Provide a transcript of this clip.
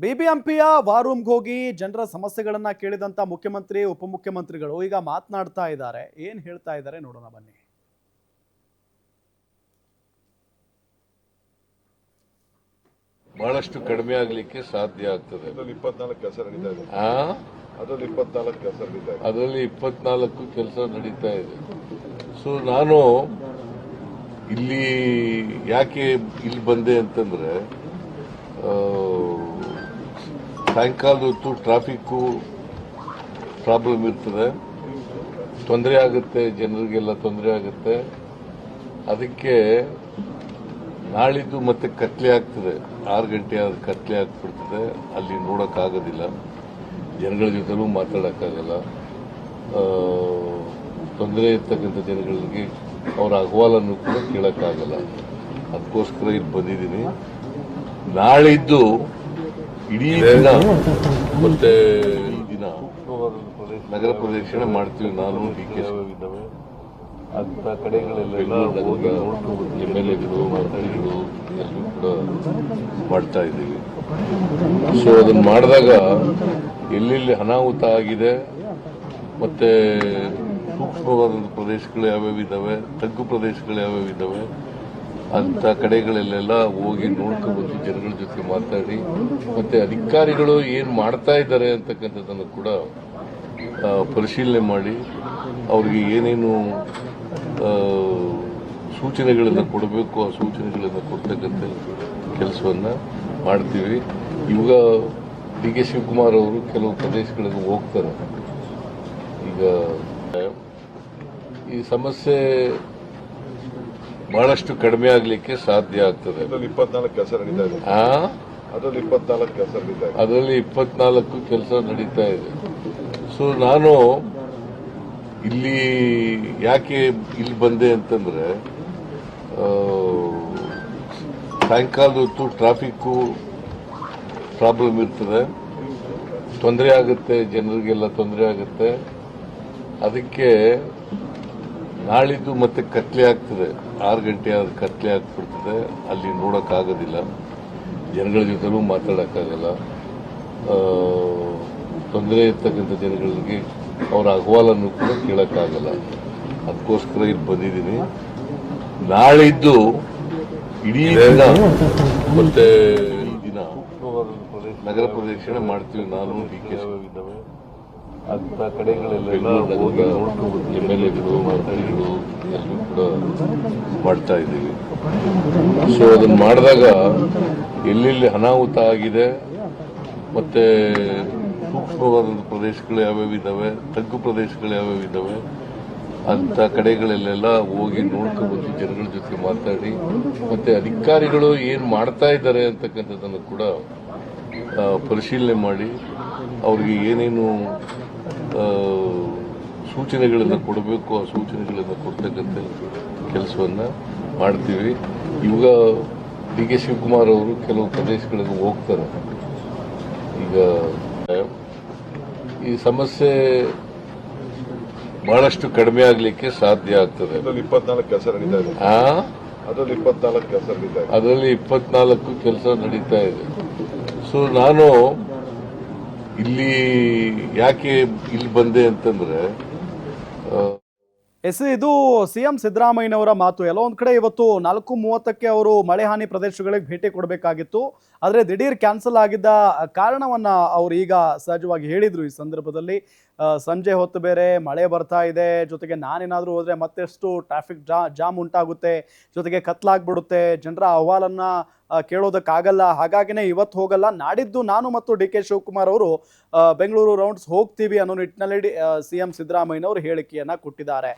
ಬಿಬಿಎಂಪಿಯ ವಾರ್ ರೂಮ್ಗೆ ಹೋಗಿ ಜನರ ಸಮಸ್ಯೆಗಳನ್ನ ಕೇಳಿದಂತ ಮುಖ್ಯಮಂತ್ರಿ ಉಪಮುಖ್ಯಮಂತ್ರಿಗಳು ಈಗ ಮಾತನಾಡ್ತಾ ಇದ್ದಾರೆ. ಏನ್ ಹೇಳ್ತಾ ಇದ್ದಾರೆ ನೋಡೋಣ ಬನ್ನಿ. ಬಹಳಷ್ಟು ಕಡಿಮೆ ಆಗಲಿಕ್ಕೆ ಸಾಧ್ಯ ಆಗ್ತದೆ. ಅದ್ರಲ್ಲಿ ಇಪ್ಪತ್ನಾಲ್ಕು ಕೆಲಸ ನಡೀತಾ ಇದೆ. ಸೊ ನಾನು ಇಲ್ಲಿ ಯಾಕೆ ಇಲ್ಲಿ ಬಂದೆ ಅಂತಂದ್ರೆ ಆ, ಸಾಯಂಕಾಲದ ಹೊತ್ತು ಟ್ರಾಫಿಕ್ಕು ಪ್ರಾಬ್ಲಮ್ ಇರ್ತದೆ. ತೊಂದರೆ ಆಗುತ್ತೆ, ಜನರಿಗೆಲ್ಲ ತೊಂದರೆ ಆಗುತ್ತೆ. ಅದಕ್ಕೆ ನಾಳಿದ್ದು ಮತ್ತೆ ಕತ್ಲೆ ಆಗ್ತದೆ. ಆರು ಗಂಟೆ ಆದ ಕತ್ಲೆ ಆಗ್ಬಿಡ್ತದೆ. ಅಲ್ಲಿ ನೋಡೋಕ್ಕಾಗೋದಿಲ್ಲ ಜನಗಳ ಜೊತೆಲೂ ಮಾತಾಡೋಕ್ಕಾಗಲ್ಲ ತೊಂದರೆ ಇರ್ತಕ್ಕಂಥ ಜನಗಳಿಗೆ ಅವರ ಅಹವಾಲನ್ನು ಕೂಡ ಕೇಳೋಕ್ಕಾಗಲ್ಲ ಅದಕ್ಕೋಸ್ಕರ ಇಲ್ಲಿ ಬಂದಿದ್ದೀನಿ. ನಾಳಿದ್ದು ಇಡೀ ದಿನ ಮತ್ತೆ ಈ ದಿನ ನಗರ ಪ್ರದಕ್ಷಿಣೆ ಮಾಡ್ತೀವಿ ನಾನು ಡಿ ಕೆ ಇದ್ದಾವೆ ಅಂತ ಕಡೆಗಳೆಲ್ಲ ಹೋಗಿ ಎಂ ಎಲ್ ಎಗಳು ಮಂತ್ರಿಗಳು ಎಲ್ಲರೂ ಕೂಡ ಮಾಡ್ತಾ ಇದ್ದೀವಿ. ಸೊ ಅದನ್ನು ಮಾಡಿದಾಗ ಎಲ್ಲೆಲ್ಲಿ ಅನಾಹುತ ಆಗಿದೆ ಮತ್ತೆ ಸೂಕ್ಷ್ಮವಾದ ಪ್ರದೇಶಗಳು ಯಾವ್ಯಾವ ಇದ್ದಾವೆ ತಗ್ಗು ಪ್ರದೇಶಗಳು ಯಾವ್ಯಾವ ಇದ್ದಾವೆ ಅಂತ ಕಡೆಗಳಲ್ಲೆಲ್ಲ ಹೋಗಿ ನೋಡ್ಕೊಬಂದು ಜನಗಳ ಜೊತೆ ಮಾತಾಡಿ, ಮತ್ತೆ ಅಧಿಕಾರಿಗಳು ಏನ್ ಮಾಡ್ತಾ ಇದ್ದಾರೆ ಅಂತಕ್ಕಂಥದ್ದನ್ನು ಕೂಡ ಪರಿಶೀಲನೆ ಮಾಡಿ, ಅವ್ರಿಗೆ ಏನೇನು ಸೂಚನೆಗಳನ್ನು ಕೊಡಬೇಕು, ಆ ಸೂಚನೆಗಳನ್ನು ಕೊಡ್ತಕ್ಕಂಥ ಕೆಲಸವನ್ನ ಮಾಡ್ತೀವಿ. ಇವಾಗ ಡಿ ಕೆ ಶಿವಕುಮಾರ್ ಅವರು ಕೆಲವು ಪ್ರದೇಶಗಳಿಗೆ ಹೋಗ್ತಾರೆ. ಈಗ ಈ ಸಮಸ್ಯೆ ಬಹಳಷ್ಟು ಕಡಿಮೆ ಆಗಲಿಕ್ಕೆ ಸಾಧ್ಯ ಆಗ್ತದೆ. ಅದ್ರಲ್ಲಿ ಇಪ್ಪತ್ನಾಲ್ಕು ಕೆಲಸ ನಡೀತಾ ಇದೆ. ಆ? ಅದ್ರಲ್ಲಿ ಇಪ್ಪತ್ನಾಲ್ಕು ಕೆಲಸ ನಡೀತಾ ಇದೆ. ಅದರಲ್ಲಿ ಇಪ್ಪತ್ನಾಲ್ಕು ಕೆಲಸ ನಡೀತಾ ಇದೆ. ಸೊ ನಾನು ಇಲ್ಲಿ ಯಾಕೆ ಇಲ್ಲಿ ಬಂದೆ ಅಂತಂದ್ರೆ ಸಾಯಂಕಾಲದ ಹೊತ್ತು ಟ್ರಾಫಿಕ್ಕು ಪ್ರಾಬ್ಲಮ್ ಇರ್ತದೆ. ತೊಂದರೆ ಆಗುತ್ತೆ ಜನರಿಗೆಲ್ಲ ತೊಂದರೆ ಆಗುತ್ತೆ. ಅದಕ್ಕೆ ನಾಳಿದ್ದು ಮತ್ತೆ ಕತ್ಲೆ ಆಗ್ತದೆ. ಆರು ಗಂಟೆ ಆದ ಕತ್ಲೆ ಆಗ್ಬಿಡ್ತದೆ. ಅಲ್ಲಿ ನೋಡೋಕ್ಕಾಗೋದಿಲ್ಲ ಜನಗಳ ಜೊತೆಲೂ ಮಾತಾಡೋಕ್ಕಾಗಲ್ಲ ತೊಂದರೆ ಇರ್ತಕ್ಕಂಥ ಜನಗಳಿಗೆ ಅವರ ಅಹವಾಲನ್ನು ಕೂಡ ಕೇಳೋಕ್ಕಾಗಲ್ಲ ಅದಕ್ಕೋಸ್ಕರ ಇಲ್ಲಿ ಬಂದಿದ್ದೀನಿ. ನಾಳಿದ್ದು ಇಡೀ ದಿನ ಮತ್ತೆ ಈ ದಿನ ನಗರ ಪ್ರದಕ್ಷಿಣೆ ಮಾಡ್ತೀವಿ ನಾನು ಡಿ ಕೆ ಅಂತ ಕಡೆಗಳೆಲ್ಲ ಹೋಗಿ ಎಂ ಎಲ್ ಎಗಳು ಮಂತ್ರಿಗಳು ಎಲ್ಲರೂ ಕೂಡ ಮಾಡ್ತಾ ಇದ್ದೀವಿ. ಸೊ ಅದನ್ನು ಮಾಡಿದಾಗ ಎಲ್ಲೆಲ್ಲಿ ಅನಾಹುತ ಆಗಿದೆ ಮತ್ತೆ ಸೂಕ್ಷ್ಮವಾದ ಪ್ರದೇಶಗಳು ಯಾವ್ಯಾವ ಇದ್ದಾವೆ ತಗ್ಗು ಪ್ರದೇಶಗಳು ಯಾವ್ಯಾವ ಇದ್ದಾವೆ ಅಂತ ಕಡೆಗಳಲ್ಲೆಲ್ಲ ಹೋಗಿ ನೋಡ್ಕೊಬಂದು ಜನಗಳ ಜೊತೆ ಮಾತಾಡಿ ಮತ್ತೆ ಅಧಿಕಾರಿಗಳು ಏನು ಮಾಡ್ತಾ ಇದ್ದಾರೆ ಅಂತಕ್ಕಂಥದ್ದನ್ನು ಕೂಡ ಪರಿಶೀಲನೆ ಮಾಡಿ ಅವ್ರಿಗೆ ಏನೇನು ಸೂಚನೆಗಳನ್ನು ಕೊಡಬೇಕು ಆ ಸೂಚನೆಗಳನ್ನು ಕೊಡ್ತಕ್ಕಂಥ ಕೆಲಸವನ್ನು ಮಾಡ್ತೀವಿ. ಇವಾಗ ಡಿ ಕೆ ಶಿವಕುಮಾರ್ ಅವರು ಕೆಲವು ಪ್ರದೇಶಗಳಿಗೆ ಹೋಗ್ತಾರೆ. ಈಗ ಈ ಸಮಸ್ಯೆ ಬಹಳಷ್ಟು ಕಡಿಮೆ ಆಗಲಿಕ್ಕೆ ಸಾಧ್ಯ ಆಗ್ತದೆ. ಅದ್ರಲ್ಲಿ ಇಪ್ಪತ್ನಾಲ್ಕು ಕೆಲಸ ನಡೀತಾ ಇದೆ. ಆ? ಅದ್ರಲ್ಲಿ ಇಪ್ಪತ್ನಾಲ್ಕು ಕೆಲಸ ಇದೆ. ಅದರಲ್ಲಿ ಇಪ್ಪತ್ನಾಲ್ಕು ಕೆಲಸ ನಡೀತಾ ಇದೆ. ಸೊ ನಾನು ಇಲ್ಲಿ ಯಾಕೆ ಇಲ್ಲಿ ಬಂದೆ ಅಂತಂದ್ರೆ ಎಸ್, ಇದು ಸಿ ಎಂ ಸಿದ್ದರಾಮಯ್ಯನವರ ಮಾತು. ಎಲ್ಲೋ ಒಂದು ಕಡೆ ಇವತ್ತು ನಾಲ್ಕು ಮೂವತ್ತಕ್ಕೆ ಅವರು ಮಳೆ ಹಾನಿ ಪ್ರದೇಶಗಳಿಗೆ ಭೇಟಿ ಕೊಡಬೇಕಾಗಿತ್ತು. ಆದರೆ ದಿಢೀರ್ ಕ್ಯಾನ್ಸಲ್ ಆಗಿದ್ದ ಕಾರಣವನ್ನ ಅವರು ಈಗ ಸಹಜವಾಗಿ ಹೇಳಿದರು ಈ ಸಂದರ್ಭದಲ್ಲಿ. ಸಂಜೆ ಹೊತ್ತು ಬೇರೆ ಮಳೆ ಬರ್ತಾ ಇದೆ. ಜೊತೆಗೆ ನಾನೇನಾದರೂ ಹೋದರೆ ಮತ್ತೆಷ್ಟು ಟ್ರಾಫಿಕ್ ಜಾ, ಜಾಮ್ ಉಂಟಾಗುತ್ತೆ. ಜೊತೆಗೆ ಕತ್ಲಾಗ್ಬಿಡುತ್ತೆ. ಜನರ ಅಹವಾಲನ್ನ ಕೇಳೋದಕ್ಕಾಗಲ್ಲ. ಹಾಗಾಗಿನೇ ಇವತ್ತು ಹೋಗಲ್ಲ. ನಾಡಿದ್ದು ನಾನು ಮತ್ತು ಡಿ ಕೆ ಶಿವಕುಮಾರ್ ಅವರು ಬೆಂಗಳೂರು ರೌಂಡ್ಸ್ ಹೋಗ್ತೀವಿ ಅನ್ನೋ ನಿಟ್ಟಿನಲ್ಲಿ ಸಿ ಎಂ ಸಿದ್ದರಾಮಯ್ಯನವರು ಹೇಳಿಕೆಯನ್ನ ಕೊಟ್ಟಿದ್ದಾರೆ.